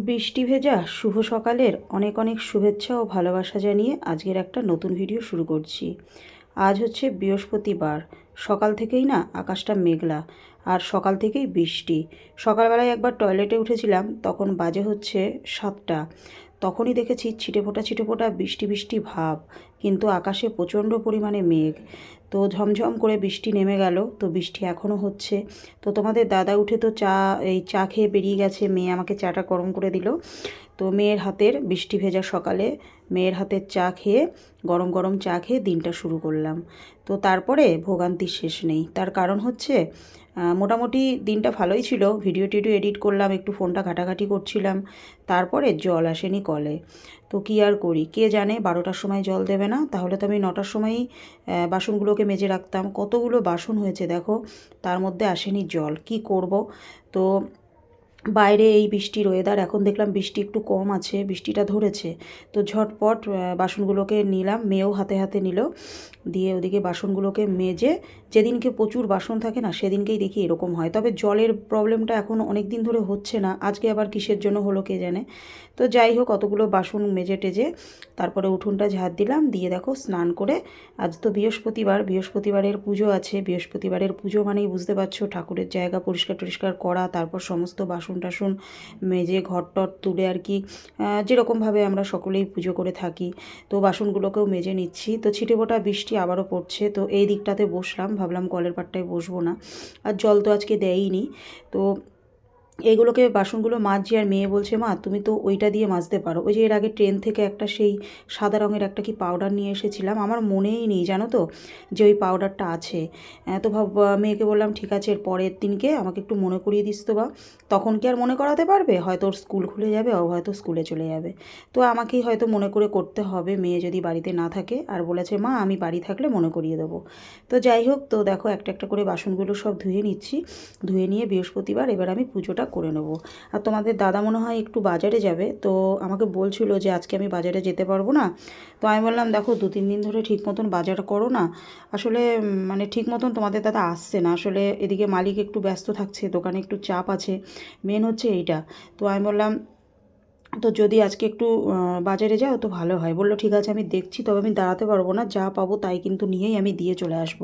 বৃষ্টি ভেজা শুভ সকালের অনেক অনেক শুভেচ্ছা ও ভালোবাসা জানিয়ে আজকের একটা নতুন ভিডিও শুরু করছি। আজ হচ্ছে বৃহস্পতিবার, সকাল থেকেই না আকাশটা মেঘলা আর সকাল থেকেই বৃষ্টি। সকালবেলায় একবার টয়লেটে উঠেছিলাম, তখন বাজে হচ্ছে সাতটা। তখনই দেখেছি ছিটে ফোটা ছিটে ফোটা বৃষ্টি বৃষ্টি ভাব, কিন্তু আকাশে প্রচণ্ড পরিমাণে মেঘ। তো ঝমঝম করে বৃষ্টি নেমে গেল, তো বৃষ্টি এখনও হচ্ছে। তো তোমাদের দাদা উঠে তো চা, এই চা খেয়ে বেরিয়ে গেছে, মেয়ে আমাকে চাটা গরম করে দিল। তো মেয়ের হাতের বৃষ্টি ভেজা সকালে, মেয়ের হাতের চা খেয়ে, গরম গরম চা খেয়ে দিনটা শুরু করলাম। তো তারপরে ভোগান্তি শেষ নেই। তার কারণ হচ্ছে মোটামুটি দিনটা ভালোই ছিল। ভিডিও টিডিও এডিট করলাম, একটু ফোনটা ঘাটাঘাটি করছিলাম। তারপরে জল আসেনি কলে। তো কী আর করি? কে জানে বারোটার সময় জল দেবে না? তাহলে তো আমি নটার সময়ই বাসনগুলোকে মেজে রাখতাম। কতগুলো বাসন হয়েছে দেখো? তার মধ্যে আসেনি জল। কি করব? তো বাইরে এই বৃষ্টির ওয়েদার এখন দেখলাম বৃষ্টি একটু কম আছে, বৃষ্টিটা ধরেছে। তো ঝটপট বাসনগুলোকে নিলাম। মেয়েও হাতে হাতে নিল। দিয়ে ওদিকে বাসনগুলোকে মেজে যেদিনকে প্রচুর বাসন থাকে না, সেদিনকেই দেখি এরকম হয়। তবে জলের প্রবলেমটা এখন অনেক দিন ধরে হচ্ছে না। আজকে আবার কিসের জন্য হলো কে জানে? তো যাই হোক, অতগুলো বাসন মেজে টেজে তারপরে উঠোনটা ঝাড় দিলাম। দিয়ে দেখো, স্নান করে আজ তো বৃহস্পতিবার। বৃহস্পতিবারের পুজো আছে। বৃহস্পতিবারের পুজো মানেই বুঝতে পারছ, ঠাকুরের জায়গা পরিষ্কার টরিষ্কার করা, তারপর সমস্ত বাসন টাসন মেজে ঘর টর তুলে আর কি যেরকমভাবে আমরা সকলেই পুজো করে থাকি। তো বাসনগুলোকেও মেজে নিচ্ছি। তো ছিটেফোঁটা বৃষ্টি আবারও পড়ছে। তো এই দিকটাতে বসলাম। ভাবলাম কলের পাটটায় বসবো না। আর জল তো আজকে দেয়ইনি। তো এইগুলোকে বাসনগুলো মাজছি আর মেয়ে বলছে, মা, তুমি তো ওইটা দিয়ে মাজতে পারো। ওই যে এর আগে ট্রেন থেকে একটা সেই সাদা রঙের একটা কি পাউডার নিয়ে এসেছিলাম, আমার মনেই নেই, জানো তো, যে ওই পাউডারটা আছে। তো ভাব মেয়েকে বললাম, ঠিক আছে, এর পরের দিনকে আমাকে একটু মনে করিয়ে দিস তো বা। তখন কি আর মনে করাতে পারবে? হয়তো ওর স্কুল খুলে যাবে, ও হয়তো স্কুলে চলে যাবে। তো আমাকেই হয়তো মনে করে করতে হবে, মেয়ে যদি বাড়িতে না থাকে। আর বলেছে, মা, আমি বাড়ি থাকলে মনে করিয়ে দেবো। তো যাই হোক, তো দেখো একটা একটা করে বাসনগুলো সব ধুয়ে নিচ্ছি। ধুয়ে নিয়ে বৃহস্পতিবার এবার আমি পুজোটা কাজটা করে নেব। আর তোমাদের দাদা মনে হয় একটু বাজারে যাবে, তো আমাকে বলছিল যে আজকে আমি বাজারে যেতে পারব না। তো আমি বললাম, দেখো, দু, তিন দিন ধরে ঠিক মতন বাজার করো না। আসলে মানে ঠিক মতন তোমাদের দাদা আসছে না। আসলে এদিকে মালিক একটু ব্যস্ত থাকছে, দোকানে একটু চাপ আছে। মেন হচ্ছে এইটা। তো আমি বললাম তো যদি আজকে একটু বাজারে যাও তো ভালো হয়। বলল, ঠিক আছে, আমি দেখছি, তবে আমি দাঁড়াতে পারব না, যা পাবো তাই কিন্তু নিয়েই আমি দিয়ে চলে আসব।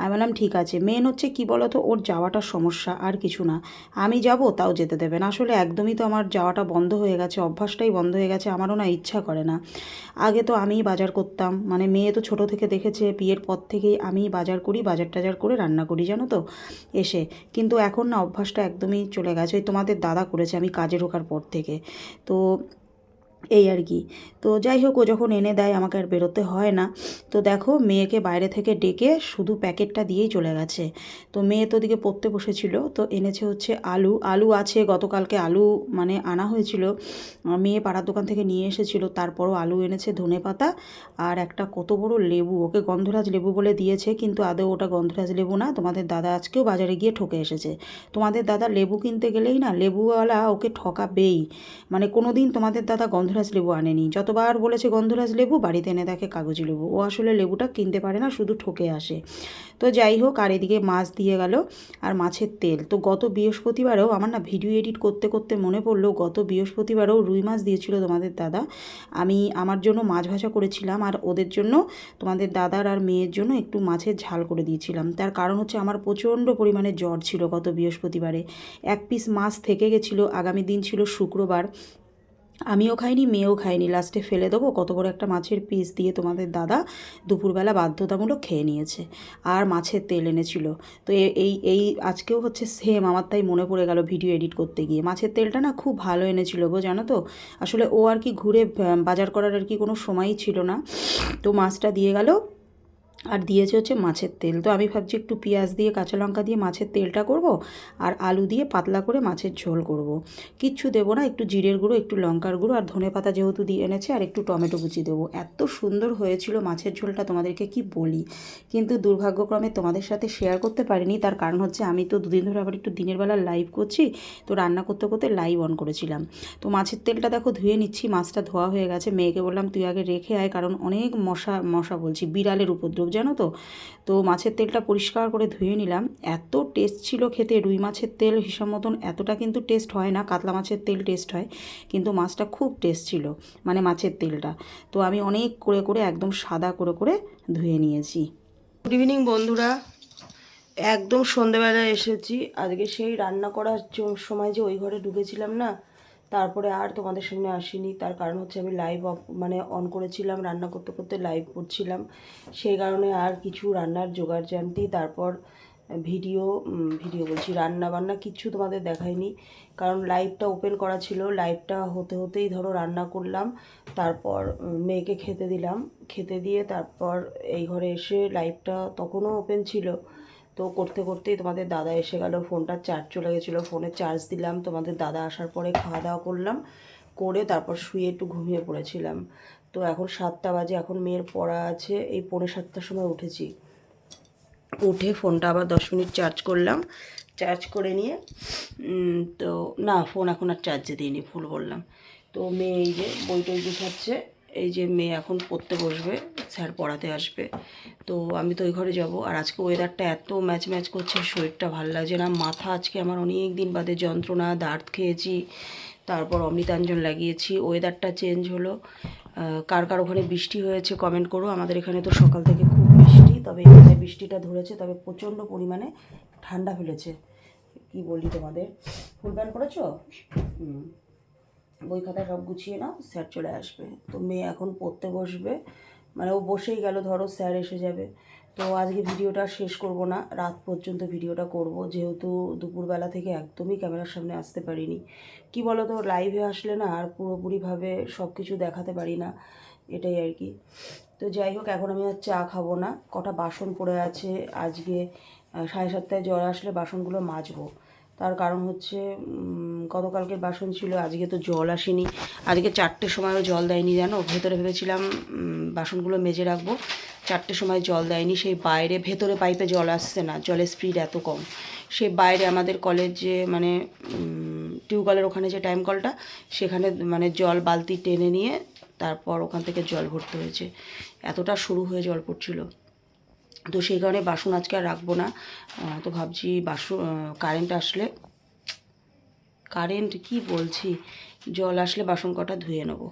আমি বললাম, ঠিক আছে। মেন হচ্ছে কি বলো তো ওর যাওয়াটা সমস্যা, আর কিছু না। আমি যাব, তাও যেতে দেবে না। আসলে একদমই তো আমার যাওয়াটা বন্ধ হয়ে গেছে, অভ্যাসটাই বন্ধ হয়ে গেছে, আমারও না ইচ্ছা করে না। আগে তো আমিই বাজার করতাম মানে মেয়ে তো ছোট থেকে দেখেছে, বিয়ের পর থেকেই আমি বাজার করি, বাজার টাজার করে রান্না করি, জানো তো, এসে। কিন্তু এখন না অভ্যাসটা একদমই চলে গেছে, ওই তোমাদের দাদা করেছে, আমি কাজে ঢোকার পর থেকে। তো YouTube. এই আর কি। তো যাই হোক, ও যখন এনে দেয়, আমাকে আর বেরোতে হয় না। তো দেখো, মেয়েকে বাইরে থেকে ডেকে শুধু প্যাকেটটা দিয়েই চলে গেছে। তো মেয়ে তো ওদিকে পড়তে বসেছিল। তো এনেছে হচ্ছে আলু। আলু আছে, গতকালকে আলু মানে আনা হয়েছিল। মেয়ে পাড়ার দোকান থেকে নিয়ে এসেছিল। তারপরও আলু এনেছে ধনে পাতা আর একটা কত বড় লেবু। ওকে গন্ধরাজ লেবু বলে দিয়েছে, কিন্তু আদৌ ওটা গন্ধরাজ লেবু না। তোমাদের দাদা আজকেও বাজারে গিয়ে ঠকে এসেছে। তোমাদের দাদা লেবু কিনতে গেলেই না, লেবুওয়ালা ওকে ঠকাবেই। মানে কোনো দিন তোমাদের দাদা গন্ধরাজ লেবু আনেনি। যতবার বলেছে গন্ধরাজ লেবু, বাড়িতে এনে দেখে কাগজি লেবু। ও আসলে লেবুটা কিনতে পারে না, শুধু ঠকে আসে। তো যাই হোক, আর এদিকে মাছ দিয়ে গেল, আর মাছের তেল। তো গত বৃহস্পতিবারেও, আমার না ভিডিও এডিট করতে করতে মনে পড়ল, গত বৃহস্পতিবারেও রুই মাছ দিয়েছিল তোমাদের দাদা। আমি আমার জন্য মাছ ভাজা করেছিলাম, আর ওদের জন্য তোমাদের দাদার আর মেয়ের জন্য একটু মাছের ঝাল করে দিয়েছিলাম। তার কারণ হচ্ছে আমার প্রচণ্ড পরিমাণে জ্বর ছিল গত বৃহস্পতিবারে। এক পিস মাছ থেকে গেছিল, আগামী দিন ছিল শুক্রবার। আমিও খাইনি, মেয়েও খাইনি। লাস্টে ফেলে দেবো, কত বড় একটা মাছের পিস দিয়ে তোমাদের দাদা দুপুরবেলা বাধ্যতামূলক খেয়ে নিয়েছে আর মাছের তেল এনেছিল। তো এই এই আজকেও হচ্ছে সেম আমার তাই মনে পড়ে গেল ভিডিও এডিট করতে গিয়ে। মাছের তেলটা না খুব ভালো এনেছিল গো, জানো তো? আসলে ও আর কি ঘুরে বাজার করার আর কি কোনো সময়ই ছিল না। তো মাছটা দিয়ে গেল আর দিয়েছে হচ্ছে মাছের তেল। তো আমি ভাবছি একটু পেঁয়াজ দিয়ে, কাঁচা লঙ্কা দিয়ে মাছের তেলটা করব আর আলু দিয়ে পাতলা করে মাছের ঝোল করব। কিচ্ছু দেবো না, একটু জিরের গুঁড়ো, একটু লঙ্কার গুঁড়ো আর ধনে পাতা যেহেতু দিয়ে এনেছে আর একটু টমেটো কুচি দেবো। এত সুন্দর হয়েছিল মাছের ঝোলটা, তোমাদেরকে কি বলি? কিন্তু দুর্ভাগ্যক্রমে তোমাদের সাথে শেয়ার করতে পারিনি, তার কারণ হচ্ছে আমি তো দুদিন ধরে আবার একটু দিনের বেলা লাইভ করছি, তো রান্না করতে করতে লাইভ অন করেছিলাম। তো মাছের তেলটা দেখো ধুয়ে নিচ্ছি, মাছটা ধোয়া হয়ে গেছে। মেয়েকে বললাম, তুই আগে রেখে আয়, কারণ অনেক মশা মশা বলছি, বিড়ালের উপদ্রব জানো তো? তো মাছের তেলটা পরিষ্কার করে ধুয়ে নিলাম। এত টেস্ট ছিল খেতে, রুই মাছের তেল হিসাব মতন এতটা কিন্তু টেস্ট হয় না, কাতলা মাছের তেল টেস্ট হয়, কিন্তু মাছটা খুব টেস্ট ছিল মানে মাছের তেলটা। তো আমি অনেক করে করে একদম সাদা করে করে ধুয়ে নিয়েছি। গুড ইভিনিং বন্ধুরা। একদম সন্ধেবেলায় এসেছি। আজকে সেই রান্না করার সময় যে ওই ঘরে ঢুকেছিলাম না তারপরে আর তোমাদের সামনে আসিনি। তার কারণ হচ্ছে আমি লাইভ অফ মানে অন করেছিলাম, রান্না করতে করতে লাইভ করছিলাম। সেই কারণে আর কিছু রান্নার জোগাড় জানতি তারপর ভিডিও ভিডিও বলছি, রান্না বান্না কিচ্ছু তোমাদের দেখাইনি। কারণ লাইভটা ওপেন করা ছিল। লাইভটা হতে হতেই ধরো রান্না করলাম। তারপর মেয়েকে খেতে দিলাম। খেতে দিয়ে তারপর এই ঘরে এসে লাইভটা তখনও ওপেন ছিল। তো করতে করতেই তোমাদের দাদা এসে গেল, ফোনটা চার্জ চলে গেছিল, ফোনে চার্জ দিলাম, তোমাদের দাদা আসার পরে খাওয়া দাওয়া করলাম, করে তারপর শুয়ে একটু ঘুমিয়ে পড়েছিলাম। তো এখন সাতটা বাজে, এখন মেয়ের পড়া আছে, এই পৌনে সাতটার সময় উঠেছি। উঠে ফোনটা আবার দশ মিনিট চার্জ করলাম চার্জ করে নিয়ে তো না ফোন এখন আর চার্জে দিইনি ফুল বললাম। তো মেয়ে এই যে বই টই গুছাচ্ছে এই যে মেয়ে এখন পড়তে বসবে, স্যার পড়াতে আসবে। তো আমি তো ওই ঘরে যাব। আর আজকে ওয়েদারটা এত ম্যাচ ম্যাচ করছে, শরীরটা ভালো লাগছে না। মাথা আজকে আমার অনেক দিন বাদে যন্ত্রণা, দাঁত খেয়েছি, তারপর অমৃতাঞ্জন লাগিয়েছি। ওয়েদারটা চেঞ্জ হলো। কার কার ওখানে বৃষ্টি হয়েছে কমেন্ট করো। আমাদের এখানে তো সকাল থেকে খুব বৃষ্টি, তবে এখানে বৃষ্টিটা ধরেছে, তবে প্রচণ্ড পরিমাণে ঠান্ডা ফেলেছে। কি বলি তোমাদের? ফুল প্যান্ট করেছ? হুম। বই খাতা সব গুছিয়ে নাও, স্যার চলে আসবে। তো মেয়ে এখন পড়তে বসবে। মানে ও বসেই গেল, ধরো স্যার এসে যাবে। তো আজকে ভিডিওটা শেষ করব না, রাত পর্যন্ত ভিডিওটা করব। যেহেতু দুপুরবেলা থেকে একদমই ক্যামেরার সামনে আসতে পারিনি। কি বলো তো লাইভে আসলে না আর পুরোপুরিভাবে সব কিছু দেখাতে পারি না, এটাই আর কি। তো যাই হোক, এখন আমি আর চা খাব না। কটা বাসন পড়ে আছে, আজকে সাড়ে সাতটায় জ্বর আসলে বাসনগুলো মাজবো। তার কারণ হচ্ছে উম, গতকালকের বাসন ছিল আজকে তো জল আসেনি। আজকে চারটের সময়ও জল দেয়নি জানো? ভেতরে ভেবেছিলাম বাসনগুলো মেজে রাখব। চারটের সময় জল দেয়নি সেই বাইরে ভেতরে পাইপে জল আসছে না জলের স্পিড এত কম। সে বাইরে আমাদের কলেজে মানে টিউবওয়েলের ওখানে যে টাইম কলটা সেখানে মানে জল বালতি টেনে নিয়ে তারপর ওখান থেকে জল ভরতে হয়েছে। এতটা শুরু হয়ে জল পড়ছিল। তো সেই কারণে বাসন আজকে আর রাখব না। তো ভাবছি বাসন কারেন্ট আসলে কারেন্ট কি বলছি? জল আসলে বাসন কটা ধুয়ে নেব।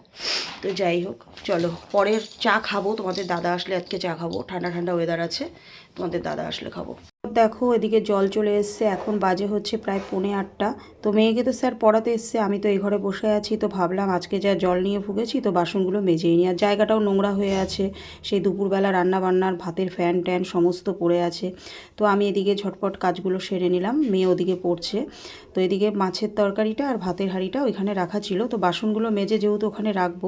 তো যাই হোক, চলো, পরের চা খাব। তোমাদের দাদা আসলে আজকে চা খাব। ঠান্ডা ঠান্ডা ওয়েদার আছে। তোমাদের দাদা আসলে খাব। দেখো, এদিকে জল চলে এসছে। এখন বাজে হচ্ছে প্রায় পৌনে আটটা। তো মেয়েকে তো স্যার পড়াতে এসছে। আমি তো এই ঘরে বসে আছি। তো ভাবলাম আজকে যা জল নিয়ে ভুগেছি, তো বাসনগুলো মেজেই নিই। আর জায়গাটাও নোংরা হয়ে আছে। সেই দুপুরবেলা রান্না বান্নার ভাতের ফ্যান ট্যান সমস্ত পড়ে আছে। তো আমি এদিকে ঝটপট কাজগুলো সেরে নিলাম। মেয়ে ওদিকে পড়ছে। তো এদিকে মাছের তরকারিটা আর ভাতের হাঁড়িটা ওইখানে রাখা ছিল। তো বাসনগুলো মেজে যেহেতু ওখানে রাখব,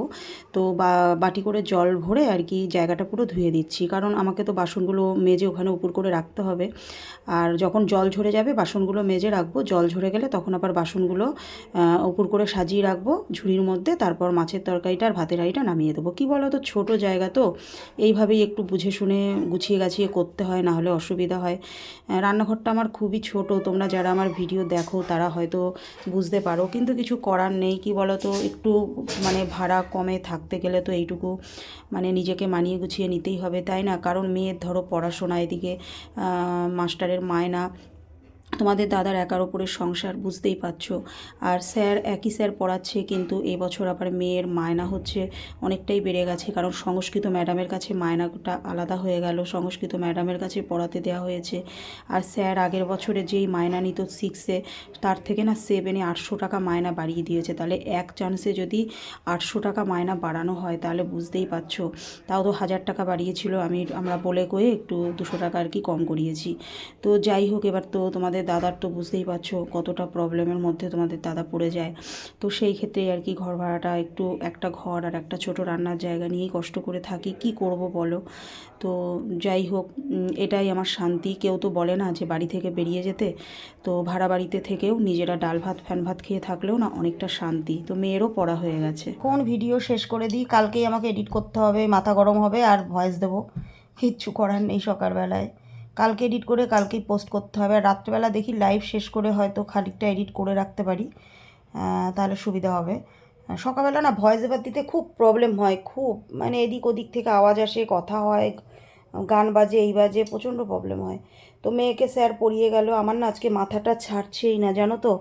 তো বাটি করে জল ভরে আর কি জায়গাটা পুরো ধুয়ে দিচ্ছি। কারণ আমাকে তো বাসনগুলো মেজে ওখানে উপর করে রাখতে হবে। আর যখন জল ঝরে যাবে, বাসনগুলো মেজে রাখব। জল ঝরে গেলে তখন আবার বাসনগুলো উপর করে সাজিয়ে রাখব। ঝুড়ির মধ্যে তারপর মাছের তরকারিটা আর ভাতের হাঁড়িটা নামিয়ে দেবো। কী বলো তো ছোটো জায়গা তো। এইভাবেই একটু বুঝে শুনে, গুছিয়ে গাছিয়ে করতে হয়, না হলে অসুবিধা হয়। রান্নাঘরটা আমার খুবই ছোট। তোমরা যারা আমার ভিডিও দেখো, তারা হয়তো বুঝতে পারো। কিন্তু কিছু করার নেই। কি বলো তো একটু মানে ভাড়া কমে থাকতে গেলে তো এইটুকু মানে নিজেকে মানিয়ে গুছিয়ে নিতেই হবে, তাই না? কারণ মেয়ের ধরো পড়াশোনা এদিকে মাস্টারের মায়না তোমাদের দাদার একার ওপরে সংসার, বুঝতেই পারছ। আর স্যার একই স্যার পড়াচ্ছে, কিন্তু এবছর আবার মেয়ের মায়না হচ্ছে, অনেকটাই বেড়ে গেছে। কারণ সংস্কৃত ম্যাডামের কাছে মায়নাটা আলাদা হয়ে গেল, সংস্কৃত ম্যাডামের কাছে পড়াতে দেওয়া হয়েছে। আর স্যার আগের বছরে যেই মায়না নিত সিক্সে তার থেকে না সেভেনে আটশো টাকা মায়না বাড়িয়ে দিয়েছে। তাহলে এক চান্সে যদি আটশো টাকা মায়না বাড়ানো হয়, তাহলে বুঝতেই পারছ। তাও তো হাজার টাকা বাড়িয়েছিল, আমি আমরা বলে কয়ে একটু দুশো টাকা আর কি কম করিয়েছি। তো যাই হোক, এবার তো তোমাদের দাদার তো বুঝতেই পারছ কতটা প্রবলেমের মধ্যে তোমাদের দাদা পড়ে যায়। তো সেই ক্ষেত্রে আর কি ঘর ভাড়াটা একটু একটা ঘর আর একটা ছোট রান্নার জায়গা নিয়েই কষ্ট করে থাকি। কি করব বলো? তো যাই হোক এটাই আমার শান্তি। কেউ তো বলে না যে বাড়ি থেকে বেরিয়ে যেতে। তো ভাড়া বাড়িতে থেকেও নিজেরা ডাল ভাত, ফ্যান ভাত খেয়ে থাকলেও না অনেকটা শান্তি। তো মেয়েরও পড়া হয়ে গেছে। কোন ভিডিও শেষ করে দিই? কালকেই আমাকে এডিট করতে হবে, মাথা গরম হবে, আর ভয়েস দেবো। কিচ্ছু করার নেই সকালবেলায়। কালকে এডিট করে কালকেই পোস্ট করতে হবে। আর রাত্রেবেলা দেখি লাইভ শেষ করে হয়তো খানিকটা এডিট করে রাখতে পারি। তাহলে সুবিধা হবে। সকালবেলা না ভয়েস এবার দিতে খুব প্রবলেম হয়। খুব মানে এদিক ওদিক থেকে আওয়াজ আসে, কথা হয়, গান বাজে, এই বাজে, প্রচণ্ড প্রবলেম হয়। তো মেয়েকে স্যার পড়িয়ে গেল। আমার না আজকে মাথাটা ছাড়ছেই না, জানো তো?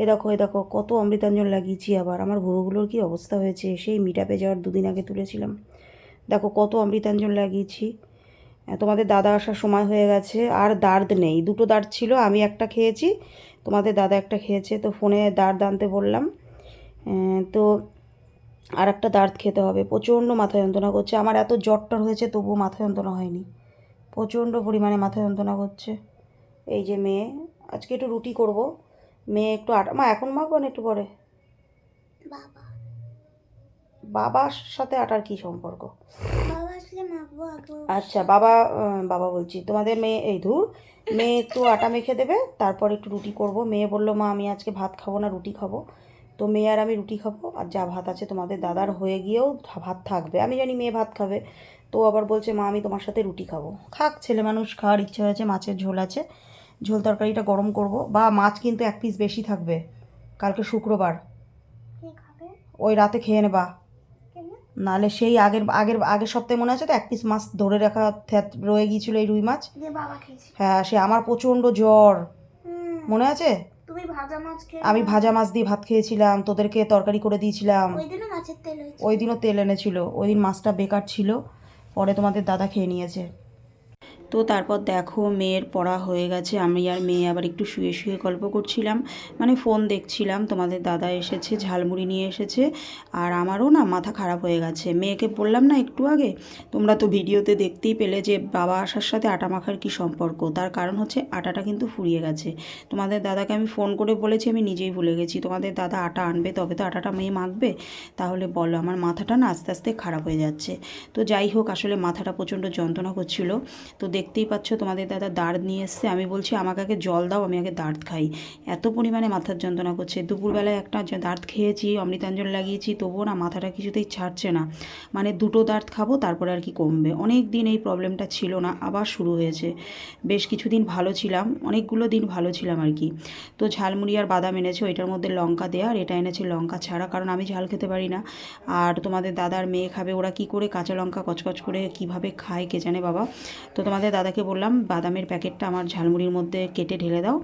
এ দেখো এ দেখো, কত অমৃতাঞ্জন লাগিয়েছি আবার। আমার ভুরুগুলোর কি অবস্থা হয়েছে? সেই মিটাপে যাওয়ার দুদিন আগে তুলেছিলাম। দেখো, কত অমৃতাঞ্জন লাগিয়েছি। তোমাদের দাদা আসার সময় হয়ে গেছে, আর দার্দ নেই। দুটো দাঁড় ছিল, আমি একটা খেয়েছি, তোমাদের দাদা একটা খেয়েছে, তো ফোনে দাঁড় আনতে বললাম। তো আর একটা দাঁত খেতে হবে। প্রচণ্ড মাথা যন্ত্রণা করছে। আমার এত জ্বরটর হয়েছে, তবুও মাথা যন্ত্রণা হয়নি। প্রচণ্ড পরিমাণে মাথা যন্ত্রণা করছে। এই যে মেয়ে, আজকে একটু রুটি করব। মেয়ে একটু আটা মা, এখন মাখবো না একটু পরে? বাবা। বাবার সাথে আটার কি সম্পর্ক? আচ্ছা বাবা বাবা বলছি তোমাদের মেয়ে এই ধুর মেয়ে একটু আটা মেখে দেবে তারপর একটু রুটি করব। মেয়ে বলল মা আমি আজকে ভাত খাব না রুটি খাব। তো মেয়ে আর আমি রুটি খাব আর যা ভাত আছে তোমাদের দাদার হয়ে গিয়েও ভাত থাকবে। আমি জানি মেয়ে ভাত খাবে তো আবার বলছে মা আমি তোমার সাথে রুটি খাব। খাক ছেলে মানুষ খাওয়ার ইচ্ছা হয়েছে মাছের ঝোল আছে। ঝোল তরকারিটা গরম করব। বা মাছ কিন্তু এক পিস বেশি থাকবে কালকে শুক্রবার। ওই রাতে খেয়ে নেবা। নাহলে সেই আগের আগের আগের সপ্তাহে মনে আছে তো এক পিস মাছ ধরে রাখা থ্যাত- রয়ে গিয়েছিল এই রুই মাছ? হ্যাঁ সে আমার প্রচণ্ড জ্বর। মনে আছে? আমি ভাজা মাছ দিয়ে ভাত খেয়েছিলাম তোদেরকে তরকারি করে দিয়েছিলাম। ওই দিনও তেল এনেছিল। ওই দিন মাছটা বেকার ছিল পরে তোমাদের দাদা খেয়ে নিয়েছে। তো তারপর দেখো মেয়ের পড়া হয়ে গেছে। আমি আর মেয়ে আবার একটু শুয়ে শুয়ে গল্প করছিলাম। মানে ফোন দেখছিলাম, তোমাদের দাদা এসেছে, ঝালমুড়ি নিয়ে এসেছে আর আমারও না মাথা খারাপ হয়ে গেছে। মেয়েকে বললাম না একটু আগে, তোমরা তো ভিডিওতে দেখতেই পেলে যে বাবা আসার সাথে আটা মাখার কী সম্পর্ক? তার কারণ হচ্ছে আটাটা কিন্তু ফুরিয়ে গেছে। তোমাদের দাদাকে আমি ফোন করে বলেছি, আমি নিজেই ভুলে গেছি। তোমাদের দাদা আটা আনবে, তবে তো আটাটা মেয়ে মাখবে? তাহলে বলো, আমার মাথাটা না আস্তে আস্তে খারাপ হয়ে যাচ্ছে। তো যাই হোক, আসলে মাথাটা প্রচণ্ড যন্ত্রণা করছিল। তো দেখতেই পাচ্ছ তোমাদের দাদা দাঁড় নিয়ে এসছে। আমি বলছি, আমাকে আগে জল দাও, আমি আগে দাঁড় খাই। এত পরিমাণে মাথার যন্ত্রণা করছে। দুপুরবেলায় একটা দাঁত খেয়েছি, অমৃতাঞ্জন লাগিয়েছি, তবুও না মাথাটা কিছুতেই ছাড়ছে না। মানে দুটো দাঁত খাব, তারপরে আর কি কমবে। অনেক দিন এই প্রবলেমটা ছিল না, আবার শুরু হয়েছে। বেশ কিছুদিন ভালো ছিলাম, অনেকগুলো দিন ভালো ছিলাম আর কি। তো ঝালমুড়ি আর বাদাম এনেছে, ওইটার মধ্যে লঙ্কা দেওয়া আর এটা এনেছে লঙ্কা ছাড়া, কারণ আমি ঝাল খেতে পারি না। আর তোমাদের দাদার মেয়ে খাবে, ওরা কি করে কাঁচা লঙ্কা কচকচ করে কীভাবে খায়, কে জানে বাবা? তো তোমাদের দাদাকে বললাম বাদামের প্যাকেটটা আমার ঝালমুড়ির মধ্যে কেটে ঢেলে দাও।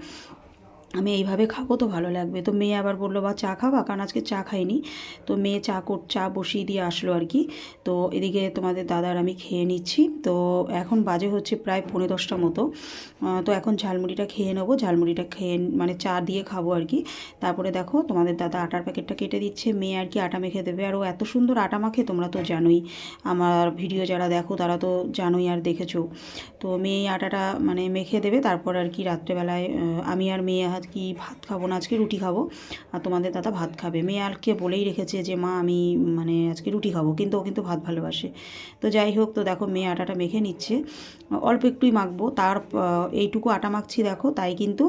আমি এইভাবে খাব তো ভালো লাগবে। তো মেয়ে আবার বলল, বা চা খাবা? কারণ আজকে চা খাইনি। তো মেয়ে চা কর, চা বসিয়ে দিয়ে আসলো আর কি। তো এদিকে তোমাদের দাদার আমি খেয়ে নিচ্ছি। তো এখন বাজে হচ্ছে প্রায় পনেরো দশটা মতো। তো এখন ঝালমুড়িটা খেয়ে নেব। ঝালমুড়িটা খেয়ে মানে চা দিয়ে খাব আর কি। তারপরে দেখো, তোমাদের দাদা আটার প্যাকেটটা কেটে দিচ্ছে। মেয়ে আর কি আটা মেখে দেবে। আর ও এত সুন্দর আটা মাখে, তোমরা তো জানোই। আমার ভিডিও যারা দেখো, তারা তো জানোই আর দেখেছ। তো মেয়ে আটাটা মানে মেখে দেবে। তারপর আর কি রাত্রেবেলায় আমি আর মেয়ে আর কি ভাত খাব না, আজকে রুটি খাব। আর তোমাদের দাদা ভাত খাবে। মেয়ে আরকে বলেই রেখেছে যে, মা, আমি মানে আজকে রুটি খাব। কিন্তু ও কিন্তু ভাত ভালোবাসে। তো যাই হোক, তো দেখো মেয়ে আটাটা মেখে নিচ্ছে। অল্প একটুই মাখবো। তার এইটুকু আটা মাখছি দেখো, তাই কিন্তু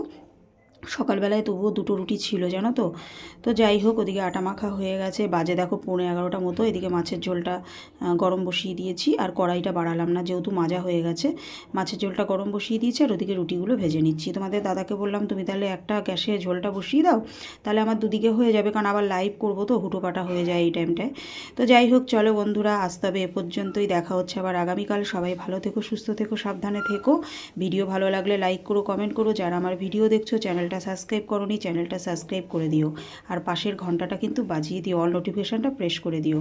সকালবেলায় তবুও দুটো রুটি ছিল, জানো তো? তো যাই হোক, ওদিকে আটা মাখা হয়ে গেছে। বাজে দেখো পৌনে এগারোটা মতো, এদিকে মাছের ঝোলটা গরম বসিয়ে দিয়েছি। আর কড়াইটা বাড়ালাম না, যেহেতু মাজা হয়ে গেছে। মাছের ঝোলটা গরম বসিয়ে দিয়েছি, আর ওদিকে রুটিগুলো ভেজে নিচ্ছি। তোমাদের দাদাকে বললাম, তুমি তাহলে একটা গ্যাসে ঝোলটা বসিয়ে দাও, তাহলে আমার দুদিকে হয়ে যাবে। কারণ আবার লাইভ করব তো, হুটোপাটা হয়ে যায় এই টাইমটায় তো যাই হোক, চলো বন্ধুরা আসতে হবে এ পর্যন্তই। দেখা হচ্ছে আবার আগামীকাল। সবাই ভালো থেকো, সুস্থ থেকো, সাবধানে থেকো। ভিডিও ভালো লাগলে লাইক করো কমেন্ট করো। যারা আমার ভিডিও দেখছ চ্যানেলটা সাবস্ক্রাইব করোনি, চ্যানেলটা সাবস্ক্রাইব করে দিও। আর পাশের ঘন্টাটা কিন্তু বাজিয়ে দিও অল নোটিফিকেশানটা প্রেস করে দিও।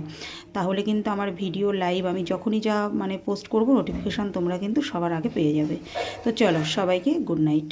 তাহলে কিন্তু আমার ভিডিও লাইভ আমি যখনই যা মানে পোস্ট করব নোটিফিকেশান তোমরা কিন্তু সবার আগে পেয়ে যাবে। তো চলো সবাইকে গুড নাইট